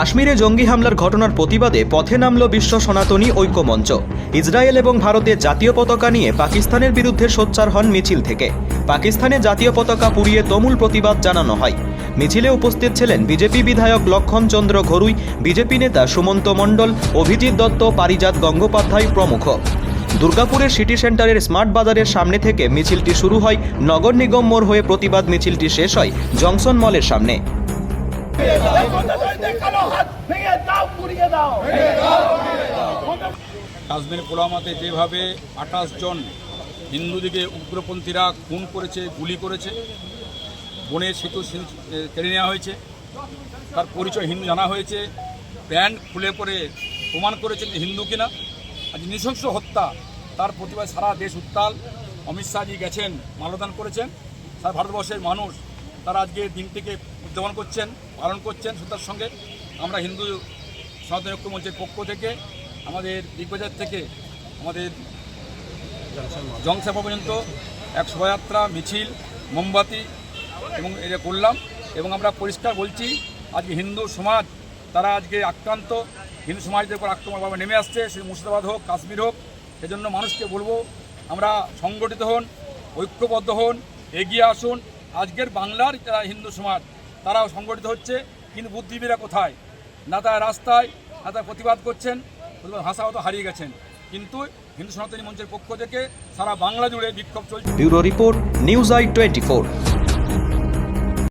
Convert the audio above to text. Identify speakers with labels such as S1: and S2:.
S1: কাশ্মীরে জঙ্গি হামলার ঘটনার প্রতিবাদে পথে নামল বিশ্ব সনাতনী ঐক্যমঞ্চ। ইসরায়েল এবং ভারতের জাতীয় পতাকা নিয়ে পাকিস্তানের বিরুদ্ধে সোচ্চার হন মিছিল থেকে। পাকিস্তানে জাতীয় পতাকা পুড়িয়ে তুমুল প্রতিবাদ জানানো হয়। মিছিলে উপস্থিত ছিলেন বিজেপি বিধায়ক লক্ষণ চন্দ্র ঘরুই, বিজেপি নেতা সুমন্ত মণ্ডল, অভিজিৎ দত্ত, পারিজাত গঙ্গোপাধ্যায় প্রমুখ। দুর্গাপুরের সিটি সেন্টারের স্মার্ট বাজারের সামনে থেকে মিছিলটি শুরু হয়। নগর নিগম মোড় হয়ে প্রতিবাদ মিছিলটি শেষ হয় জংশন মলের সামনে।
S2: কাশ্মীর পুলওয়ামাতে যেভাবে আঠাশ জন হিন্দুদিকে উগ্রপন্থীরা খুন করেছে, গুলি করেছে বনের সেতু কেড়ে নেওয়া হয়েছে, তার পরিচয় হিন্দু জানা হয়েছে প্যান্ট খুলে পরে প্রমাণ করেছেন যে হিন্দু কিনা। আজ নৃশংস হত্যা, তার প্রতিবাদ সারা দেশ উত্তাল। অমিত শাহজি গেছেন মাল্যদান করেছেন, সারা ভারতবর্ষের মানুষ তারা আজকে দিনটিকে উদযাপন করছেন, পালন করছেন শ্রদ্ধার সঙ্গে। আমরা হিন্দু সনাতন ঐক্য মঞ্চের পক্ষ থেকে, আমাদের দিগ্বাজার থেকে, আমাদের জংসভা পর্যন্ত এক শোভাযাত্রা, মিছিল, মোমবাতি এবং এটা করলাম এবং আমরা পরিষ্কার বলছি, আজকে হিন্দু সমাজ, তারা আজকে আক্রান্ত। হিন্দু সমাজের উপর আক্রমণভাবে নেমে আসছে সে মুর্শিদাবাদ হোক, কাশ্মীর হোক, সেজন্য মানুষকে বলব, আমরা সংগঠিত হন, ঐক্যবদ্ধ হন, এগিয়ে আসুন আজকের বাংলার যারা হিন্দু সমাজ, তারাও সংগঠিত হচ্ছে, কিন্তু বুদ্ধিজীবীরা কোথায়? না তারা রাস্তায় না তারা প্রতিবাদ করছেন ভাষা হয়তো হারিয়ে গেছেন। কিন্তু হিন্দু সনাতনী মঞ্চের পক্ষ থেকে সারা বাংলা জুড়ে বিক্ষোভ চলছে।
S1: Bureau report, news I twenty